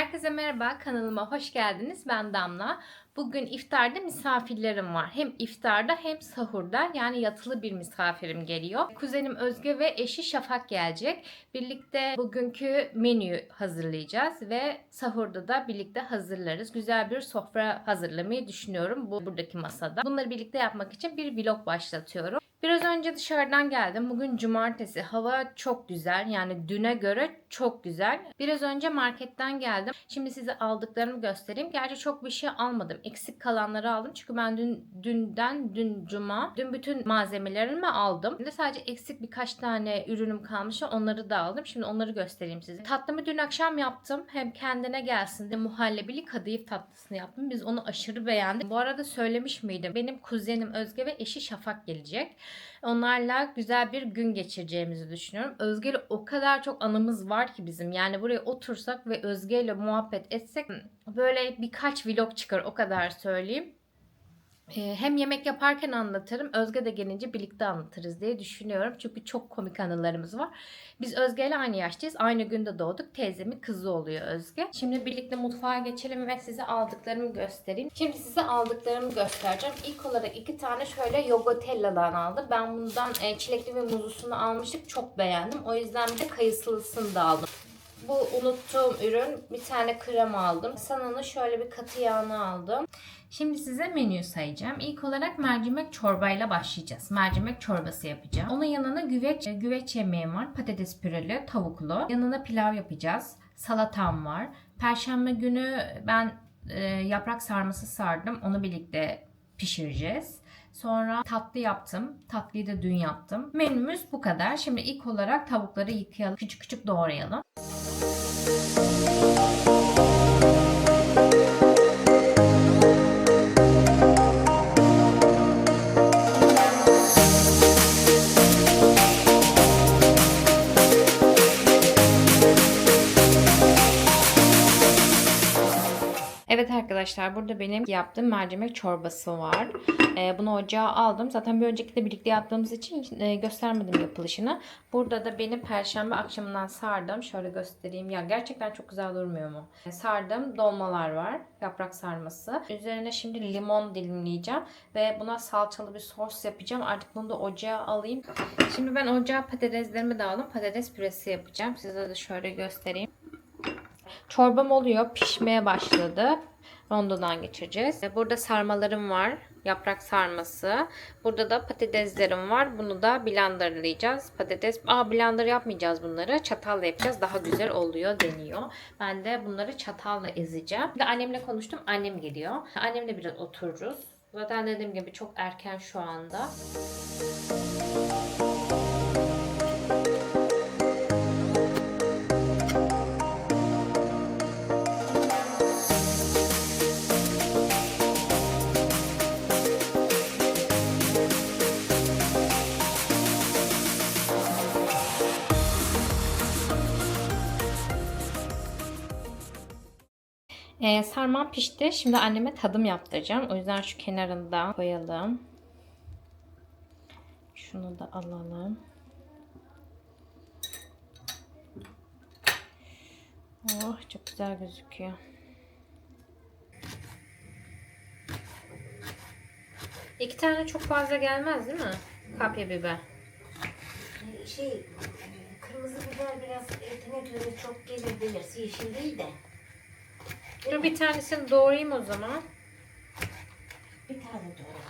Herkese merhaba, kanalıma hoş geldiniz. Ben Damla. Bugün iftarda misafirlerim var. Hem iftarda hem sahurda yani yatılı bir misafirim geliyor. Kuzenim Özge ve eşi Şafak gelecek. Birlikte bugünkü menüyü hazırlayacağız ve sahurda da birlikte hazırlarız. Güzel bir sofra hazırlamayı düşünüyorum bu buradaki masada. Bunları birlikte yapmak için bir vlog başlatıyorum. Biraz önce dışarıdan geldim. Bugün cumartesi. Hava çok güzel. Yani düne göre çok güzel. Biraz önce marketten geldim. Şimdi size aldıklarımı göstereyim. Gerçi çok bir şey almadım. Eksik kalanları aldım. Çünkü ben dün dünden dün cuma dün bütün malzemelerimi aldım. Şimdi sadece eksik birkaç tane ürünüm kalmış. Onları da aldım. Şimdi onları göstereyim size. Tatlımı dün akşam yaptım. Hem kendine gelsin de muhallebili kadayıf tatlısını yaptım. Biz onu aşırı beğendik. Bu arada söylemiş miydim? Benim kuzenim Özge ve eşi Şafak gelecek. Onlarla güzel bir gün geçireceğimizi düşünüyorum. Özge ile o kadar çok anımız var ki bizim. Yani buraya otursak ve Özge ile muhabbet etsek böyle birkaç vlog çıkar o kadar söyleyeyim. Hem yemek yaparken anlatırım. Özge de gelince birlikte anlatırız diye düşünüyorum. Çünkü çok komik anılarımız var. Biz Özge ile aynı yaştayız. Aynı günde doğduk. Teyzemin kızı oluyor Özge. Şimdi birlikte mutfağa geçelim ve size aldıklarımı göstereyim. Şimdi size aldıklarımı göstereceğim. İlk olarak iki tane şöyle Yogotella'dan aldım. Ben bundan çilekli ve muzlusunu almıştık. Çok beğendim. O yüzden bir de kayısılısını da aldım. Bu unuttuğum ürün bir tane krem aldım. Sananın şöyle bir katı yağını aldım. Şimdi size menü sayacağım. İlk olarak mercimek çorbayla başlayacağız. Mercimek çorbası yapacağım. Onun yanına güveç, güveç yemeğim var. Patates püreli, tavuklu. Yanına pilav yapacağız. Salatam var. Perşembe günü ben e, yaprak sarması sardım. Onu birlikte pişireceğiz. Sonra tatlı yaptım. Tatlıyı da dün yaptım. Menümüz bu kadar. Şimdi ilk olarak tavukları yıkayalım. Küçük küçük doğrayalım. Arkadaşlar burada benim yaptığım mercimek çorbası var. Ee, bunu ocağa aldım. Zaten bir önceki de birlikte yaptığımız için e, göstermedim yapılışını. Burada da benim perşembe akşamından sardım. Şöyle göstereyim. Ya gerçekten çok güzel durmuyor mu? E, Sardım dolmalar var. Yaprak sarması. Üzerine şimdi limon dilimleyeceğim. Ve buna salçalı bir sos yapacağım. Artık bunu da ocağa alayım. Şimdi ben ocağa patateslerimi de aldım. Patates püresi yapacağım. Size de şöyle göstereyim. Çorbam oluyor. Pişmeye başladı. Rondodan geçireceğiz. E, Burada sarmalarım var. Yaprak sarması. Burada da patateslerim var. Bunu da blenderlayacağız. Patates. Aa blender yapmayacağız bunları. Çatalla yapacağız. Daha güzel oluyor deniyor. Ben de bunları çatalla ezeceğim. Bir de annemle konuştum. Annem geliyor. Annemle biraz otururuz. Zaten dediğim gibi çok erken şu anda. Ee, sarmam pişti. Şimdi anneme tadım yaptıracağım. O yüzden şu kenarında koyalım. Şunu da alalım. Oh çok güzel gözüküyor. İki tane çok fazla gelmez değil mi? Kapya biber. Şey, kırmızı biber biraz etine göre çok gelir belirsi yeşil değil de. Dur bir tanesini doğrayayım o zaman. Bir tane doğru.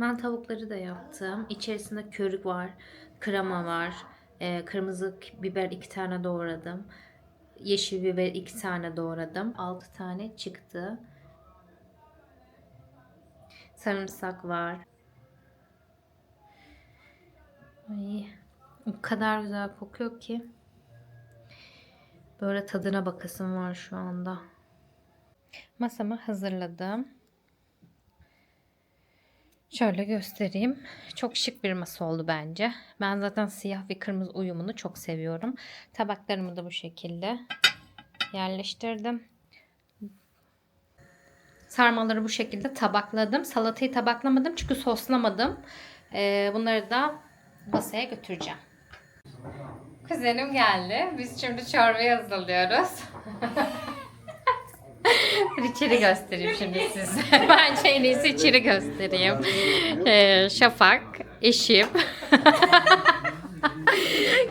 Ben tavukları da yaptım. İçerisinde körük var, krema var, e, kırmızı biber iki tane doğradım. Yeşil biber iki tane doğradım. Altı tane çıktı. Sarımsak var. Ay, o kadar güzel kokuyor ki. Böyle tadına bakasım var şu anda. Masamı hazırladım. Şöyle göstereyim. Çok şık bir masa oldu bence. Ben zaten siyah ve kırmızı uyumunu çok seviyorum. Tabaklarımı da bu şekilde yerleştirdim. Sarmaları bu şekilde tabakladım. Salatayı tabaklamadım çünkü soslamadım. Ee, bunları da masaya götüreceğim. Kuzenim geldi. Biz şimdi çorbayı hazırlıyoruz. İçeri göstereyim şimdi size. Bence en iyisi içeri göstereyim. Ee, Şafak, eşim.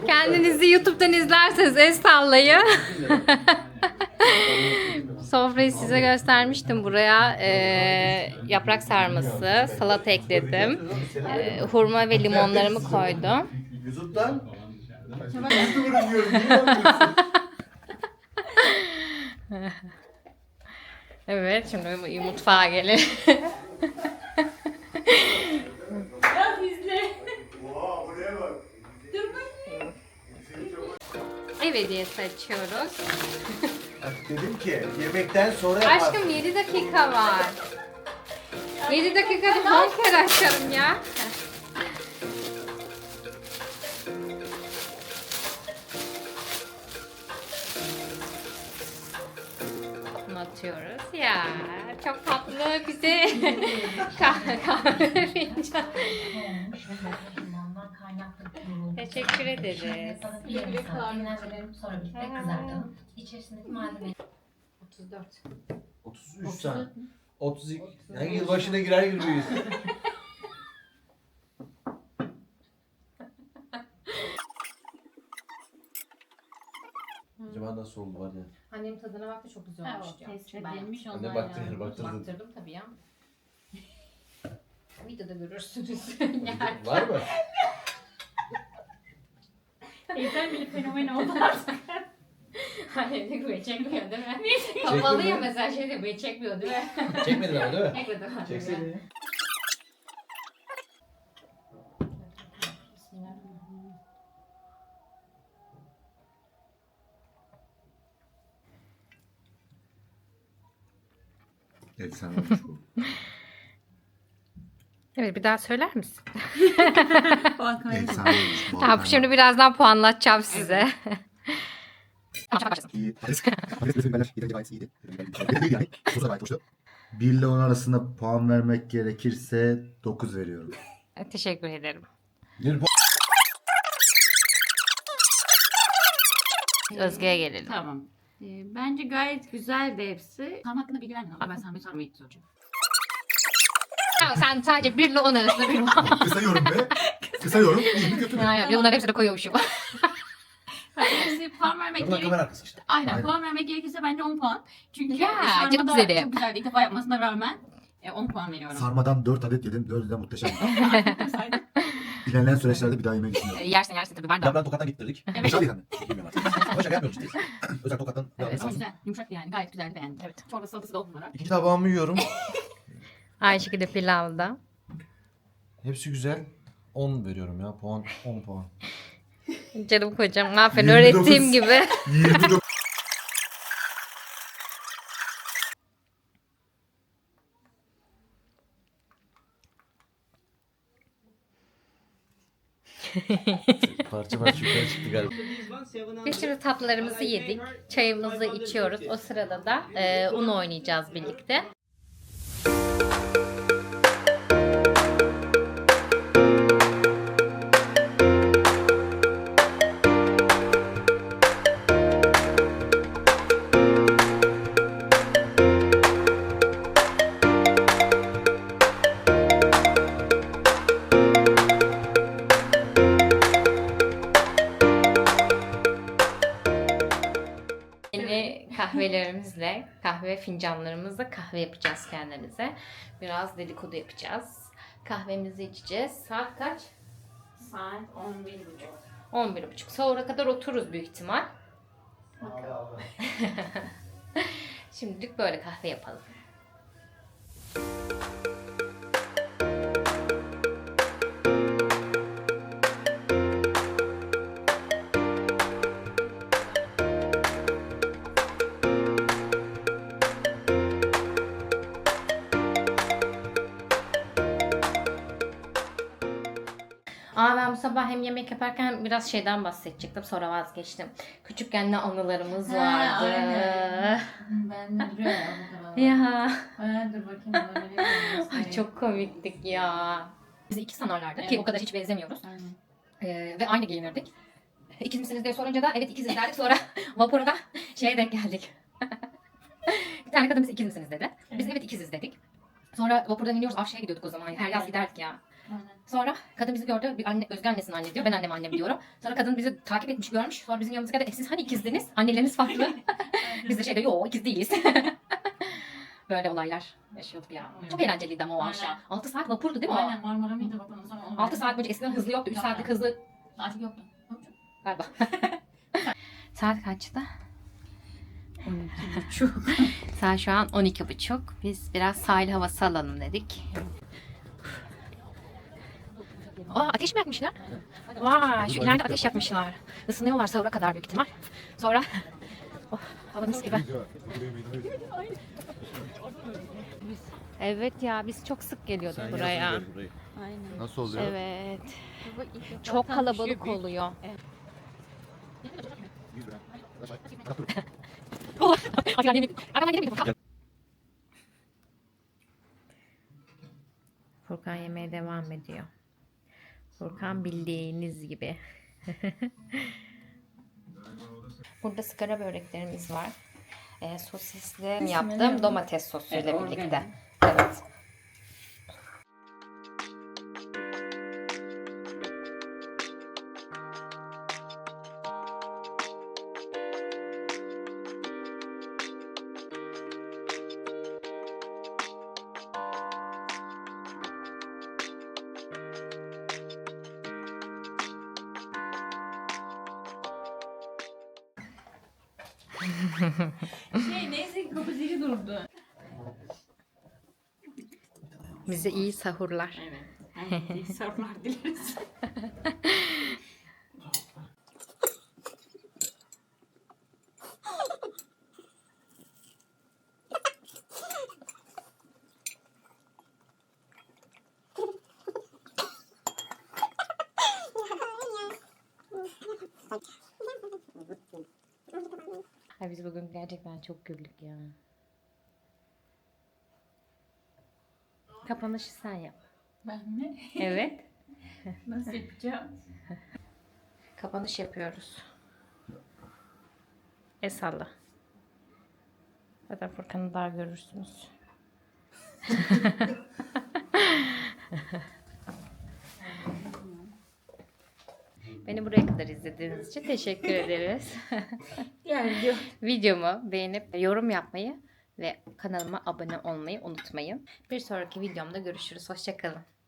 Kendinizi YouTube'dan izlerseniz el sallayın. Sofrayı size göstermiştim. Buraya e, yaprak sarması, salata ekledim. E, hurma ve limonlarımı koydum. YouTube'dan YouTuber'ı diyorum. Niye? Evet, şimdi mutfağa gelin. Oha buraya bak. Ev hediyesi açıyoruz. Dedim ki yemekten sonra yaparsın. Aşkım 7 dakika var. 7 dakikada 10 kere açarım ya. Atıyoruz. Ya çok tatlı bize kahve fincan. Teşekkür ederiz. Sonra birlikte kızartalım. İçerisindeki malzeme 34. 33 tane. 32. Yani yılbaşına girer girmeyiz. nasıl oldu var ya? Annem tadına baktı çok güzel olmuş diyor. Test edilmiş Anne onlar baktı, yani. baktırdı. Baktırdım tabii ya. Videoda görürsünüz. yani. Var mı? Teyzem bile fenomen oldu artık. Annem de burayı çekmiyor değil mi? Kapalı ya mesela şey de burayı çekmiyor değil mi? Çekmedin ama değil mi? Çekmedi annem. Çekseydin. Bismillahirrahmanirrahim. Efsane olmuş bu. Evet bir daha söyler misin? Efsane olmuş. Tamam şimdi birazdan puanlatacağım size. Bir ile 10 arasında puan vermek gerekirse 9 veriyorum. Teşekkür ederim. Bir bu- Özge'ye gelelim. Tamam. Ee, bence gayet güzeldi hepsi. Tam hakkında bilgi vermiyorum. Ben bir sormayı soracağım. Ya sen sadece 1 ile 10 arasında bir Kısa yorum be. Kısa yorum. İyi mi kötü mü? Ya bunları hepsini koyuyormuşum. Hepsi puan vermek Bunlar gerek. kamera arkası işte. Aynen, Aynen. puan vermek gerekirse bence 10 puan. Çünkü Ya, çok güzeli. Çok güzeldi. İlk defa yapmasına rağmen e, 10 puan veriyorum. Sarmadan 4 adet yedim. 4'ü de muhteşem. İlerleyen süreçlerde bir daha yemeyi düşünüyorum. yersin yersin tabii var da. Camdan tokattan gittirdik. Evet. Boşa değil anne. Bilmiyorum artık. Ama şaka yapmıyoruz ciddiyiz. Özel tokattan. Evet. Ama güzel. Yumuşaktı yani. Gayet güzeldi beğendim. Evet. Çorba salatası da 10 numara. İkinci tabağımı yiyorum. Aynı şekilde pilavda. Hepsi güzel. 10 veriyorum ya. Puan 10 puan. Canım kocam aferin 29. öğrettiğim gibi. 29. Parça parça yukarı çıktı galiba. Biz şimdi tatlılarımızı yedik. Çayımızı içiyoruz. O sırada da e, un oynayacağız birlikte. Kahvelerimizle, kahve fincanlarımızla kahve yapacağız kendimize. Biraz dedikodu yapacağız. Kahvemizi içeceğiz. Saat kaç? Saat 11.30. 11.30. Sahura kadar otururuz büyük ihtimal. Şimdilik böyle kahve yapalım. Aa ben bu sabah hem yemek yaparken hem biraz şeyden bahsedecektim sonra vazgeçtim. Küçükken ne anılarımız vardı. aynen. Ben de duruyor ya bu kadar. Ya Ha, dur bakayım. ay çok komiktik ya. Bizi iki sanarlardı ki o kadar hiç benzemiyoruz. Aynen. Ee, ve aynı giyinirdik. İkiz misiniz diye sorunca da evet ikiziz derdik. Sonra vapurda şeye denk geldik. bir tane kadın biz ikiz misiniz dedi. Biz evet ikiziz dedik. Sonra vapurdan iniyoruz. Avşa'ya gidiyorduk o zaman. Her yaz giderdik ya. Sonra kadın bizi gördü. Bir anne, Özge annesinin anne diyor. Ben annem annem diyorum. Sonra kadın bizi takip etmiş görmüş. Sonra bizim yanımıza geldi. E siz hani ikizdiniz? Anneleriniz farklı. Biz de şeyde yok ikiz değiliz. Böyle olaylar yaşıyorduk ya. Çok eğlenceliydi ama o akşam. Aynen. 6 saat vapurdu değil mi o? Aynen Marmara mıydı bakalım sonra onu 6 saat boyunca eskiden hızlı yoktu. 3 Yok, saatlik hızlı Artık yoktu. galiba. saat kaçta? 12.30. Saat şu an 12.30. Biz biraz sahil havası alalım dedik. Aa, ateş mi yakmışlar? Vay şu ileride ateş yakmışlar. Isınıyorlar sahura kadar büyük ihtimal. Sonra oh, hava mis gibi. Evet ya biz çok sık geliyorduk buraya. Nasıl oluyor? Evet. Çok kalabalık oluyor. Furkan yemeğe devam ediyor. Furkan bildiğiniz gibi. Burada sigara böreklerimiz var. Ee, sosisli yaptım domates sosuyla birlikte. Evet. Şey neyse ki kapı zili durdu. Bize iyi sahurlar. Evet. Herkese sabırlar dileriz. Ay biz bugün gerçekten çok güldük ya. Kapanışı sen yap. Ben mi? Evet. Nasıl yapacağım? Kapanış yapıyoruz. Esalla. Zaten Furkan'ı daha görürsünüz. Beni buraya kadar izlediğiniz için teşekkür ederiz. Video. Videomu beğenip yorum yapmayı ve kanalıma abone olmayı unutmayın. Bir sonraki videomda görüşürüz. Hoşçakalın.